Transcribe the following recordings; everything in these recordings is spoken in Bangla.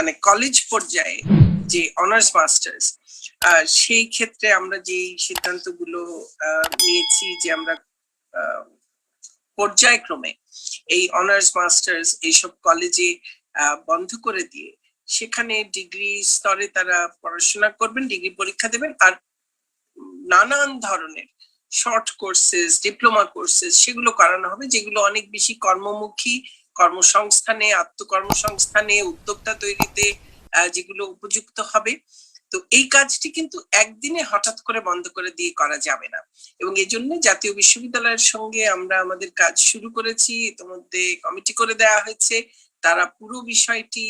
মানে কলেজ পর্যায়ে যে অনার্স মাস্টার্স সেই ক্ষেত্রে আমরা যে সিদ্ধান্তগুলো নিয়েছি যে আমরা পর্যায়ক্রমে এই অনার্স মাস্টার্স এইসব কলেজে বন্ধ করে দিয়ে সেখানে ডিগ্রি স্তরে তারা পড়াশোনা করবেন ডিগ্রি পরীক্ষা দেবেন, আর নানান ধরনের শর্ট কোর্সেস ডিপ্লোমা কোর্সেস সেগুলো করানো হবে, যেগুলো অনেক বেশি কর্মমুখী, কর্মসংস্থানে, আত্মকর্মসংস্থানে, উদ্যোক্তা তৈরিতে যেগুলো উপযুক্ত হবে। তো এই কাজটি কিন্তু একদিনে হঠাৎ করে বন্ধ করে দিয়ে করা যাবে না। এবং এই জন্য জাতীয় বিশ্ববিদ্যালয়ের সঙ্গে আমরা আমাদের কাজ শুরু করেছি, ইতিমধ্যে কমিটি করে দেওয়া হয়েছে। তারা পুরো বিষয়টি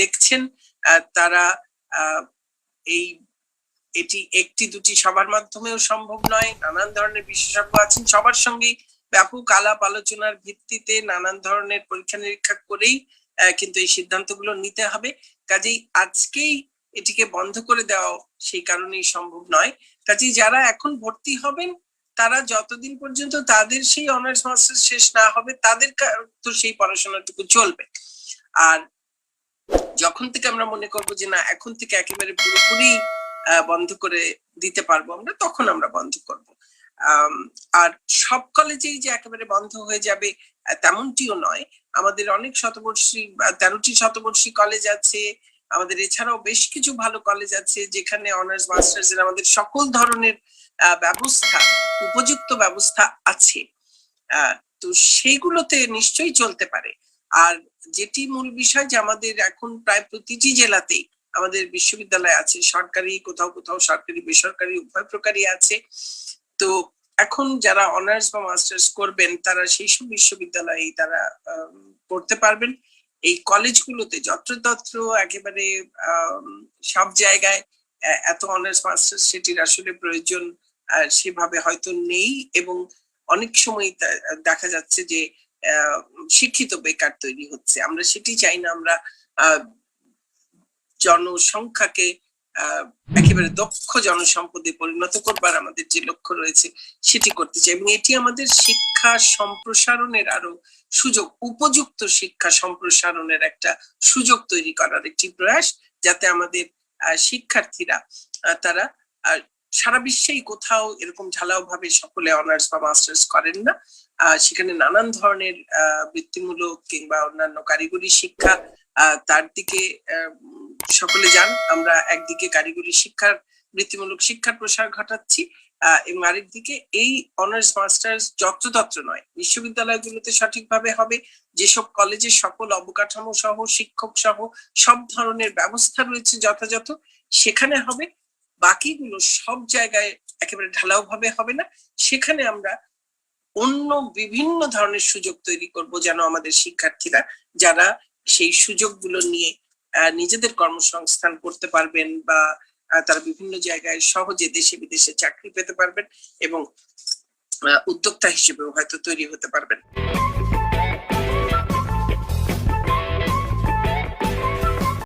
দেখছেন। তারা এই এটি একটি দুটি সবার মাধ্যমেও সম্ভব নয়। নানান ধরনের বিশেষজ্ঞ আছেন। সবার সঙ্গে ব্যাপক আলাপ আলোচনার ভিত্তিতে নানান ধরনের পরীক্ষা নিরীক্ষা করেই কিন্তু এই সিদ্ধান্তগুলো নিতে হবে। কাজেই আজকেই এটিকে বন্ধ করে দেওয়া সেই কারণেই সম্ভব নয়। কাজেই যারা এখন ভর্তি হবেন, তারা যতদিন পর্যন্ত তাদের সেই অনার্স মাস্টার্স শেষ না হবে, তাদের তো সেই পড়াশোনাটুকু চলবে। আর যখন থেকে আমরা মনে করব যে না, এখন থেকে একেবারে পুরোপুরি বন্ধ করে দিতে পারব আমরা, তখন আমরা বন্ধ করব। আর সব কলেজেই যে একেবারে বন্ধ হয়ে যাবে তেমনটিও নয়। আমাদের অনেক শতবর্ষী তেরোটি শতবর্ষী কলেজ আছে, আমাদের এছাড়াও বেশ কিছু ভালো কলেজ আছে, যেখানে অনার্স, মাস্টার্স এর আমাদের সকল ধরনের ব্যবস্থা, উপযুক্ত ব্যবস্থা আছে। তো সেইগুলোতে নিশ্চয়ই চলতে পারে। আর যেটি মূল বিষয় যে আমাদের এখন প্রায় প্রতিটি জেলাতেই আমাদের বিশ্ববিদ্যালয় আছে, সরকারি, কোথাও কোথাও সরকারি, বেসরকারি, উভয় প্রকারই আছে। তো এখন যারা অনার্স বা মাস্টার্স করবেন, তারা সেই সব বিশ্ববিদ্যালয়েই তারা পড়তে পারবেন। এই কলেজগুলোতে যত্রতত্র একেবারে সব জায়গায় এত অনার্স মাস্টার্স সেটির আসলে প্রয়োজন সেভাবে হয়তো নেই এবং অনেক সময় দেখা যাচ্ছে যে শিক্ষিত বেকার তৈরি হচ্ছে। আমরা সেটি চাই না, আমরা জনসংখ্যাকে একেবারে দক্ষ জনসম্পদে পরিণত করবার আমাদের যে লক্ষ্য রয়েছে, সেটি করতে চাই। এবং এটি আমাদের শিক্ষা সম্প্রসারণের আরও সুযোগ, উপযুক্ত শিক্ষা সম্প্রসারণের একটা সুযোগ তৈরি করার একটি প্রয়াস, যাতে আমাদের শিক্ষার্থীরা তারা সারা বিশ্বেই কোথাও এরকম ঢালাও ভাবে সকলে অনার্স বা মাস্টার্স করেন না। সেখানে নানান ধরনের বৃত্তিমূলক কিংবা অন্যান্য কারিগরি শিক্ষা তার দিকে সকলে যান, আমরা একদিকে কারিগরি শিক্ষার, বৃত্তিমূলক শিক্ষার প্রসার ঘটাচ্ছি এবং আরেকদিকে এই অনার্স মাস্টার্স যত্রতত্র নয়, বিশ্ববিদ্যালয়গুলোতে সঠিকভাবে হবে, যেসব কলেজে সকল অবকাঠামো সহ, শিক্ষক সহ সব ধরনের ব্যবস্থা রয়েছে যথাযথ, সেখানে হবে, বাকিগুলো সব জায়গায় একেবারে ঢালাও ভাবে হবে না, সেখানে আমরা অন্য বিভিন্ন ধরনের সুযোগ তৈরি করব যেন আমাদের শিক্ষার্থীরা, যারা সেই সুযোগগুলো নিয়ে নিজেদের কর্মসংস্থান করতে পারবেন বা তারা বিভিন্ন জায়গায় সহজে দেশে বিদেশে চাকরি পেতে পারবেন এবং উদ্যোক্তা হিসেবেও হয়তো তৈরি হতে পারবেন।